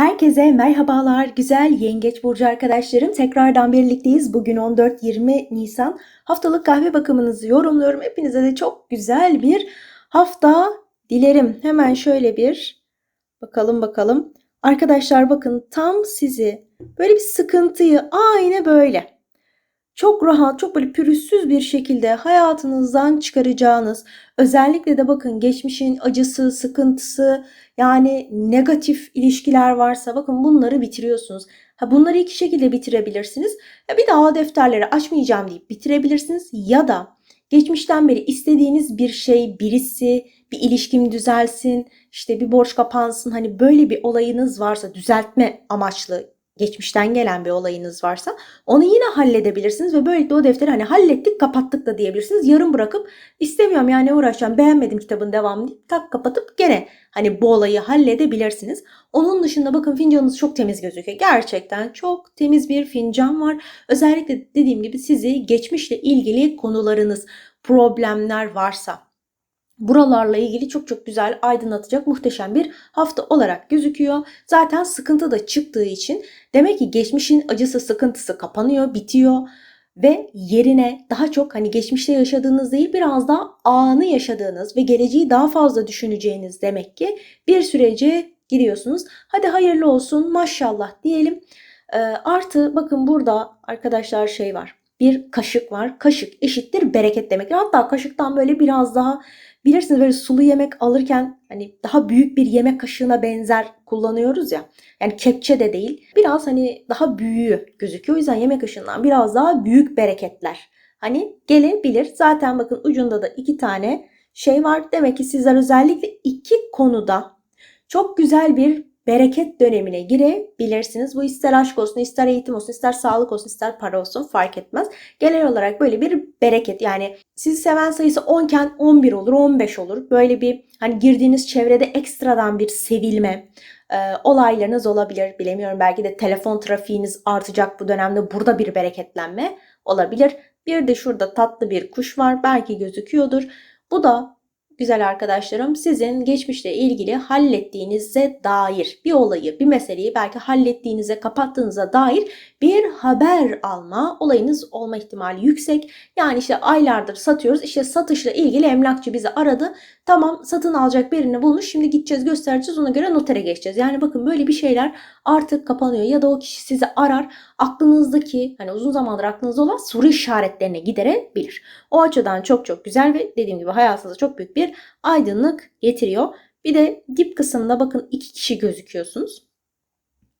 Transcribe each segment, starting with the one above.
Herkese merhabalar güzel yengeç burcu arkadaşlarım. Tekrardan birlikteyiz. Bugün 14-20 Nisan. Haftalık kahve bakımınızı yorumluyorum. Hepinize de çok güzel bir hafta dilerim. Hemen şöyle bir bakalım bakalım. Arkadaşlar bakın tam sizi böyle bir sıkıntıyı aynı böyle çok rahat, çok böyle pürüzsüz bir şekilde hayatınızdan çıkaracağınız, özellikle de bakın geçmişin acısı, sıkıntısı, yani negatif ilişkiler varsa bakın bunları bitiriyorsunuz. Ha bunları iki şekilde bitirebilirsiniz. Ya bir daha defterleri açmayacağım deyip bitirebilirsiniz ya da geçmişten beri istediğiniz bir şey, birisi, bir ilişkim düzelsin, işte bir borç kapansın. Hani böyle bir olayınız varsa düzeltme amaçlı geçmişten gelen bir olayınız varsa onu yine halledebilirsiniz ve böylelikle o defteri hani hallettik kapattık da diyebilirsiniz. Yarım bırakıp istemiyorum yani uğraşacağım beğenmedim kitabın devamını tak kapatıp gene hani bu olayı halledebilirsiniz. Onun dışında bakın fincanınız çok temiz gözüküyor. Gerçekten çok temiz bir fincan var. Özellikle dediğim gibi sizi geçmişle ilgili konularınız, problemler varsa buralarla ilgili çok çok güzel aydınlatacak muhteşem bir hafta olarak gözüküyor. Zaten sıkıntı da çıktığı için demek ki geçmişin acısı sıkıntısı kapanıyor, bitiyor ve yerine daha çok hani geçmişte yaşadığınız değil biraz daha anı yaşadığınız ve geleceği daha fazla düşüneceğiniz demek ki bir sürece giriyorsunuz. Hadi hayırlı olsun maşallah diyelim. Ee, artı bakın burada arkadaşlar şey var. Bir kaşık var. Kaşık eşittir bereket demek. Hatta kaşıktan böyle biraz daha Bilirsiniz böyle sulu yemek alırken hani daha büyük bir yemek kaşığına benzer kullanıyoruz ya. Yani kepçe de değil. Biraz hani daha büyüğü gözüküyor. O yüzden yemek kaşığından biraz daha büyük bereketler. Hani gelebilir. Zaten bakın ucunda da iki tane şey var. Demek ki sizler özellikle iki konuda çok güzel bir bereket dönemine girebilirsiniz. Bu ister aşk olsun, ister eğitim olsun, ister sağlık olsun, ister para olsun fark etmez. Genel olarak böyle bir bereket yani sizi seven sayısı 10 iken 11 olur, 15 olur. Böyle bir hani girdiğiniz çevrede ekstradan bir sevilme, e, olaylarınız olabilir. Bilemiyorum belki de telefon trafiğiniz artacak bu dönemde burada bir bereketlenme olabilir. Bir de şurada tatlı bir kuş var belki gözüküyordur. Bu da güzel arkadaşlarım sizin geçmişle ilgili hallettiğinize dair bir olayı, bir meseleyi belki hallettiğinize, kapattığınıza dair bir haber alma olayınız olma ihtimali yüksek. Yani işte aylardır satıyoruz. İşte satışla ilgili emlakçı bizi aradı. Tamam satın alacak birini bulmuş. Şimdi gideceğiz göstereceğiz ona göre notere geçeceğiz. Yani bakın böyle bir şeyler artık kapanıyor ya da o kişi sizi arar. Aklınızdaki hani uzun zamandır aklınızda olan soru işaretlerine giderebilir. O açıdan çok çok güzel ve dediğim gibi hayatınıza çok büyük bir aydınlık getiriyor. Bir de dip kısımda bakın iki kişi gözüküyorsunuz.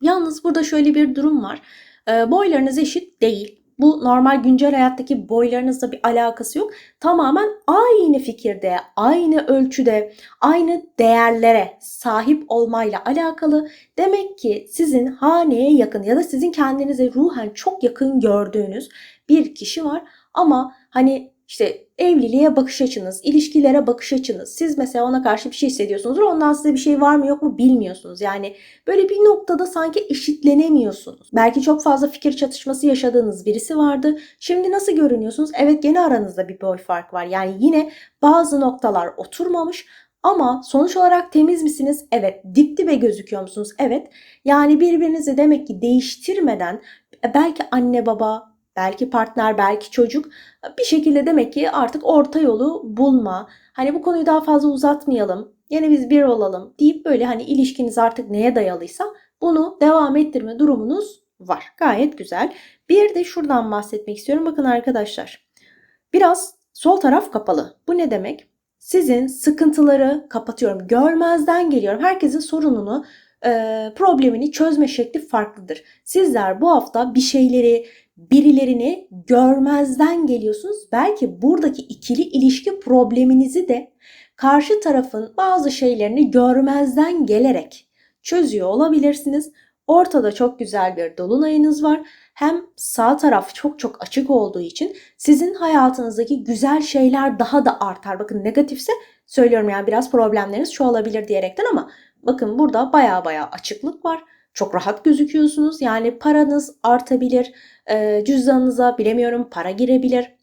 Yalnız burada şöyle bir durum var. E, boylarınız eşit değil. Bu normal güncel hayattaki boylarınızla bir alakası yok. Tamamen aynı fikirde, aynı ölçüde, aynı değerlere sahip olmayla alakalı. Demek ki sizin haneye yakın ya da sizin kendinize ruhen çok yakın gördüğünüz bir kişi var. Ama hani işte evliliğe bakış açınız, ilişkilere bakış açınız. Siz mesela ona karşı bir şey hissediyorsunuzdur. Ondan size bir şey var mı yok mu bilmiyorsunuz. Yani böyle bir noktada sanki eşitlenemiyorsunuz. Belki çok fazla fikir çatışması yaşadığınız birisi vardı. Şimdi nasıl görünüyorsunuz? Evet gene aranızda bir boy fark var. Yani yine bazı noktalar oturmamış ama sonuç olarak temiz misiniz? Evet. Dip dibe gözüküyor musunuz? Evet. Yani birbirinizi demek ki değiştirmeden belki anne baba, belki partner, belki çocuk bir şekilde demek ki artık orta yolu bulma. Hani bu konuyu daha fazla uzatmayalım. Yine biz bir olalım deyip böyle hani ilişkiniz artık neye dayalıysa bunu devam ettirme durumunuz var. Gayet güzel. Bir de şuradan bahsetmek istiyorum. Bakın arkadaşlar. Biraz sol taraf kapalı. Bu ne demek? Sizin sıkıntıları kapatıyorum. Görmezden geliyorum. Herkesin sorununu, problemini çözme şekli farklıdır. Sizler bu hafta bir şeyleri, birilerini görmezden geliyorsunuz. Belki buradaki ikili ilişki probleminizi de karşı tarafın bazı şeylerini görmezden gelerek çözüyor olabilirsiniz. Ortada çok güzel bir dolunayınız var. Hem sağ taraf çok çok açık olduğu için sizin hayatınızdaki güzel şeyler daha da artar. Bakın negatifse söylüyorum yani biraz problemleriniz çoğalabilir diyerekten ama bakın burada baya baya açıklık var. Çok rahat gözüküyorsunuz. Yani paranız artabilir. E, cüzdanınıza bilemiyorum para girebilir.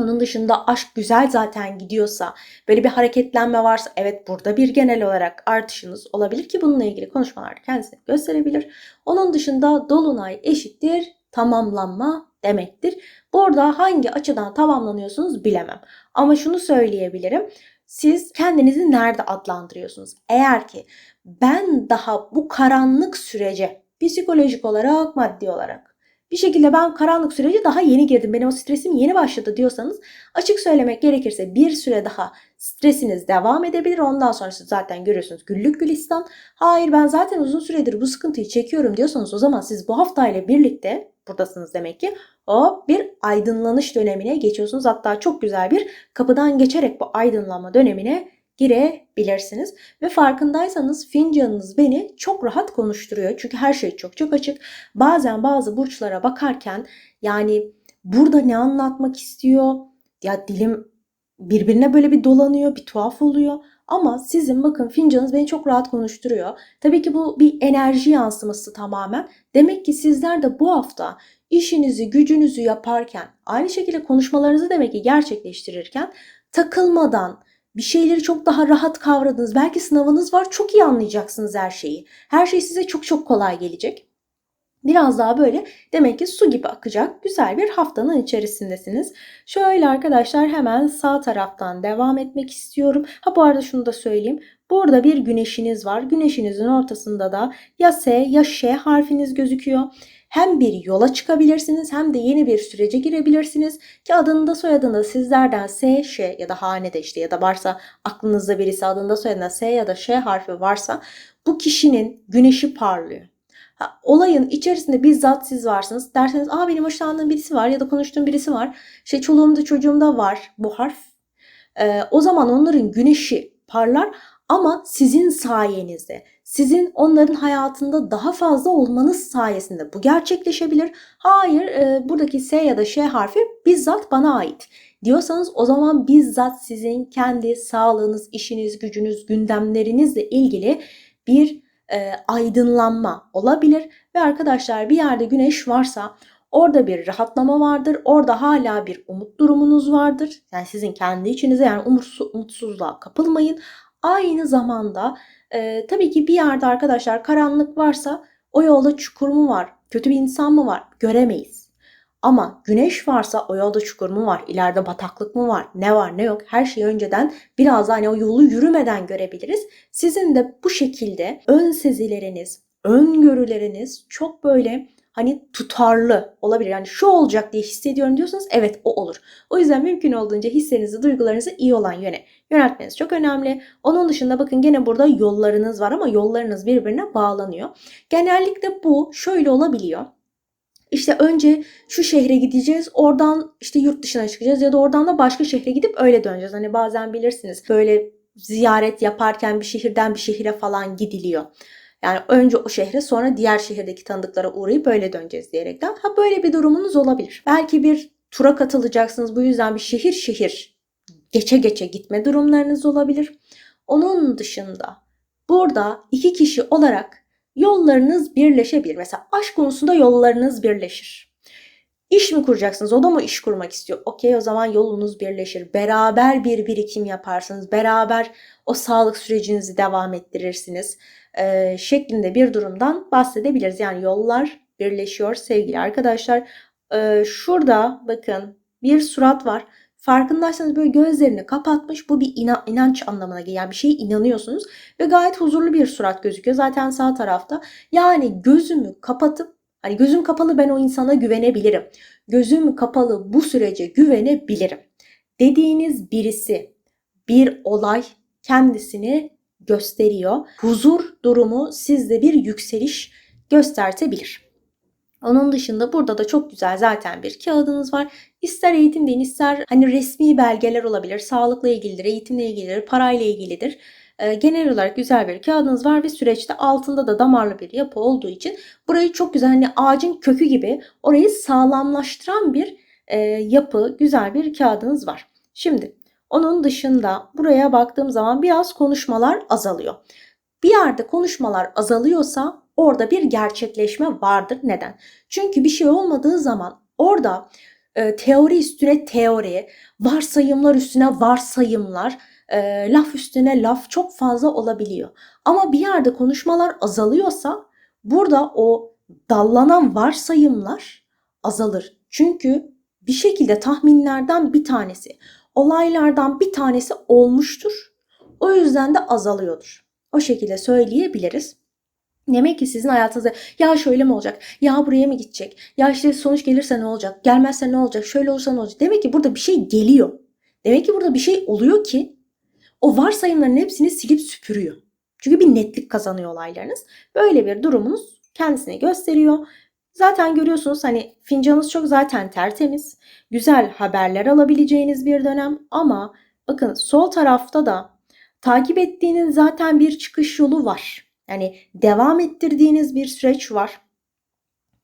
Onun dışında aşk güzel zaten gidiyorsa, böyle bir hareketlenme varsa evet burada bir genel olarak artışınız olabilir ki bununla ilgili konuşmalar kendisini gösterebilir. Onun dışında dolunay eşittir tamamlanma demektir. Burada hangi açıdan tamamlanıyorsunuz bilemem. Ama şunu söyleyebilirim. Siz kendinizi nerede adlandırıyorsunuz? Eğer ki ben daha bu karanlık sürece psikolojik olarak, maddi olarak bir şekilde ben karanlık sürece daha yeni girdim. Benim o stresim yeni başladı diyorsanız açık söylemek gerekirse bir süre daha stresiniz devam edebilir. Ondan sonra siz zaten görüyorsunuz güllük gülistan. Hayır ben zaten uzun süredir bu sıkıntıyı çekiyorum diyorsanız o zaman siz bu haftayla birlikte buradasınız demek ki. O bir aydınlanış dönemine geçiyorsunuz. Hatta çok güzel bir kapıdan geçerek bu aydınlanma dönemine girebilirsiniz. Ve farkındaysanız fincanınız beni çok rahat konuşturuyor. Çünkü her şey çok çok açık. Bazen bazı burçlara bakarken yani burada ne anlatmak istiyor? Ya dilim birbirine böyle bir dolanıyor, bir tuhaf oluyor. Ama sizin bakın fincanınız beni çok rahat konuşturuyor. Tabii ki bu bir enerji yansıması tamamen. Demek ki sizler de bu hafta işinizi, gücünüzü yaparken, aynı şekilde konuşmalarınızı demek ki gerçekleştirirken takılmadan, bir şeyleri çok daha rahat kavradınız. Belki sınavınız var, çok iyi anlayacaksınız her şeyi. Her şey size çok çok kolay gelecek. Biraz daha böyle demek ki su gibi akacak güzel bir haftanın içerisindesiniz. Şöyle arkadaşlar hemen sağ taraftan devam etmek istiyorum. Ha bu arada şunu da söyleyeyim. Burada bir güneşiniz var. Güneşinizin ortasında da ya S ya Ş harfiniz gözüküyor. Hem bir yola çıkabilirsiniz hem de yeni bir sürece girebilirsiniz. Ki adında soyadında sizlerden S, Ş ya da hanede işte ya da varsa aklınızda birisi adında soyadında S ya da Ş harfi varsa bu kişinin güneşi parlıyor. Olayın içerisinde bizzat siz varsınız. Derseniz aa benim hoşlandığım birisi var ya da konuştuğum birisi var. İşte çoluğumda çocuğumda var bu harf. Ee, o zaman onların güneşi parlar ama sizin sayenizde, sizin onların hayatında daha fazla olmanız sayesinde bu gerçekleşebilir. Hayır, e, buradaki S ya da Ş harfi bizzat bana ait diyorsanız o zaman bizzat sizin kendi sağlığınız, işiniz, gücünüz, gündemlerinizle ilgili bir e, aydınlanma olabilir ve arkadaşlar bir yerde güneş varsa orada bir rahatlama vardır. Orada hala bir umut durumunuz vardır. Yani sizin kendi içinize yani umutsuz, umutsuzluğa kapılmayın. Aynı zamanda e, tabii ki bir yerde arkadaşlar karanlık varsa o yolda çukur mu var, kötü bir insan mı var göremeyiz. Ama güneş varsa o yolda çukur mu var, ileride bataklık mı var, ne var ne yok her şeyi önceden biraz hani o yolu yürümeden görebiliriz. Sizin de bu şekilde ön sezileriniz, öngörüleriniz çok böyle hani tutarlı olabilir. Yani şu olacak diye hissediyorum diyorsanız evet o olur. O yüzden mümkün olduğunca hislerinizi, duygularınızı iyi olan yöne yöneltmeniz çok önemli. Onun dışında bakın gene burada yollarınız var ama yollarınız birbirine bağlanıyor. Genellikle bu şöyle olabiliyor. İşte önce şu şehre gideceğiz, oradan işte yurt dışına çıkacağız ya da oradan da başka şehre gidip öyle döneceğiz. Hani bazen bilirsiniz böyle ziyaret yaparken bir şehirden bir şehire falan gidiliyor. Yani önce o şehre sonra diğer şehirdeki tanıdıklara uğrayıp böyle döneceğiz diyerekten. Ha böyle bir durumunuz olabilir. Belki bir tura katılacaksınız. Bu yüzden bir şehir şehir geçe geçe gitme durumlarınız olabilir. Onun dışında burada iki kişi olarak yollarınız birleşebilir. Mesela aşk konusunda yollarınız birleşir. İş mi kuracaksınız? O da mı iş kurmak istiyor? Okey o zaman yolunuz birleşir. Beraber bir birikim yaparsınız. Beraber o sağlık sürecinizi devam ettirirsiniz. Ee, şeklinde bir durumdan bahsedebiliriz. Yani yollar birleşiyor sevgili arkadaşlar. Ee, şurada bakın bir surat var. Farkındaysanız böyle gözlerini kapatmış. Bu bir inanç anlamına. Yani bir şeye inanıyorsunuz ve gayet huzurlu bir surat gözüküyor. Zaten sağ tarafta. Yani gözümü kapatıp hani gözüm kapalı ben o insana güvenebilirim. Gözüm kapalı bu sürece güvenebilirim. Dediğiniz birisi, bir olay kendisini gösteriyor. Huzur durumu sizde bir yükseliş göstertebilir. Onun dışında burada da çok güzel zaten bir kağıdınız var. İster eğitim deyin ister hani resmi belgeler olabilir. Sağlıkla ilgilidir, eğitimle ilgilidir, parayla ilgilidir. Ee, genel olarak güzel bir kağıdınız var ve süreçte altında da damarlı bir yapı olduğu için burayı çok güzel hani ağacın kökü gibi orayı sağlamlaştıran bir e, yapı, güzel bir kağıdınız var. Şimdi onun dışında buraya baktığım zaman biraz konuşmalar azalıyor. Bir yerde konuşmalar azalıyorsa orada bir gerçekleşme vardır. Neden? Çünkü bir şey olmadığı zaman orada e, teori üstüne teori, varsayımlar üstüne varsayımlar, e, laf üstüne laf çok fazla olabiliyor. Ama bir yerde konuşmalar azalıyorsa burada o dallanan varsayımlar azalır. Çünkü bir şekilde tahminlerden bir tanesi, olaylardan bir tanesi olmuştur. O yüzden de azalıyordur. O şekilde söyleyebiliriz. Demek ki sizin hayatınızda ya şöyle mi olacak? Ya buraya mı gidecek? Ya işte sonuç gelirse ne olacak? Gelmezse ne olacak? Şöyle olursa ne olacak? Demek ki burada bir şey geliyor. Demek ki burada bir şey oluyor ki o varsayımların hepsini silip süpürüyor. Çünkü bir netlik kazanıyor olaylarınız. Böyle bir durumunuz kendisini gösteriyor. Zaten görüyorsunuz hani fincanınız çok zaten tertemiz. Güzel haberler alabileceğiniz bir dönem ama bakın sol tarafta da takip ettiğiniz zaten bir çıkış yolu var. Yani devam ettirdiğiniz bir süreç var.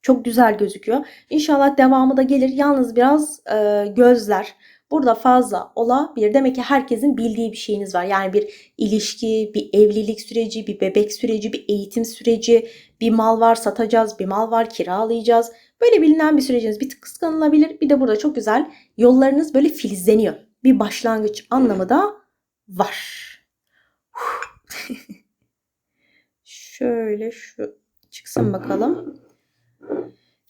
Çok güzel gözüküyor. İnşallah devamı da gelir. Yalnız biraz e, gözler burada fazla olabilir. Demek ki herkesin bildiği bir şeyiniz var. Yani bir ilişki, bir evlilik süreci, bir bebek süreci, bir eğitim süreci, bir mal var satacağız, bir mal var kiralayacağız. Böyle bilinen bir süreciniz bir tık kıskanılabilir. Bir de burada çok güzel yollarınız böyle filizleniyor. Bir başlangıç anlamı da var. Şöyle şu çıksın bakalım.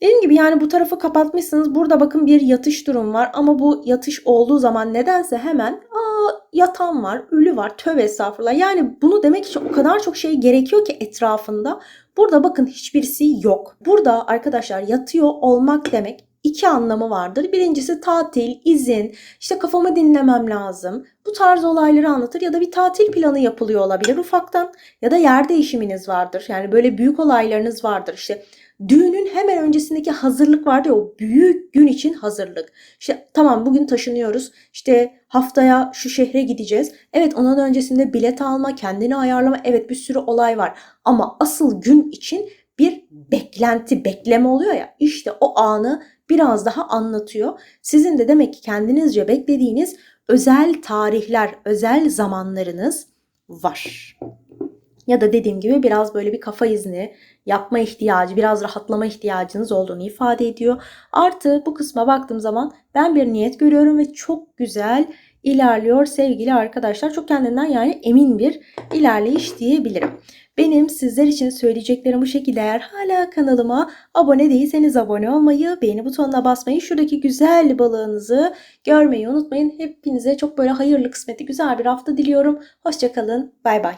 Dediğim gibi yani bu tarafı kapatmışsınız. Burada bakın bir yatış durum var ama bu yatış olduğu zaman nedense hemen aa yatan var, ölü var, tövbe estağfurullah. Yani bunu demek için o kadar çok şey gerekiyor ki etrafında. Burada bakın hiçbirisi yok. Burada arkadaşlar yatıyor olmak demek iki anlamı vardır. Birincisi tatil, izin, işte kafamı dinlemem lazım. Bu tarz olayları anlatır ya da bir tatil planı yapılıyor olabilir ufaktan ya da yer değişiminiz vardır. Yani böyle büyük olaylarınız vardır. İşte düğünün hemen öncesindeki hazırlık vardı ya o büyük gün için hazırlık. İşte tamam bugün taşınıyoruz. İşte haftaya şu şehre gideceğiz. Evet ondan öncesinde bilet alma, kendini ayarlama. Evet bir sürü olay var. Ama asıl gün için bir beklenti, bekleme oluyor ya. İşte o anı biraz daha anlatıyor. Sizin de demek ki kendinizce beklediğiniz özel tarihler, özel zamanlarınız var. Ya da dediğim gibi biraz böyle bir kafa izni, yapma ihtiyacı, biraz rahatlama ihtiyacınız olduğunu ifade ediyor. Artı bu kısma baktığım zaman ben bir niyet görüyorum ve çok güzel ilerliyor sevgili arkadaşlar. Çok kendinden yani emin bir ilerleyiş diyebilirim. Benim sizler için söyleyeceklerim bu şekilde. Eğer hala kanalıma abone değilseniz abone olmayı, beğeni butonuna basmayı, şuradaki güzel balığınızı görmeyi unutmayın. Hepinize çok böyle hayırlı kısmetli güzel bir hafta diliyorum. Hoşçakalın. Bay bay.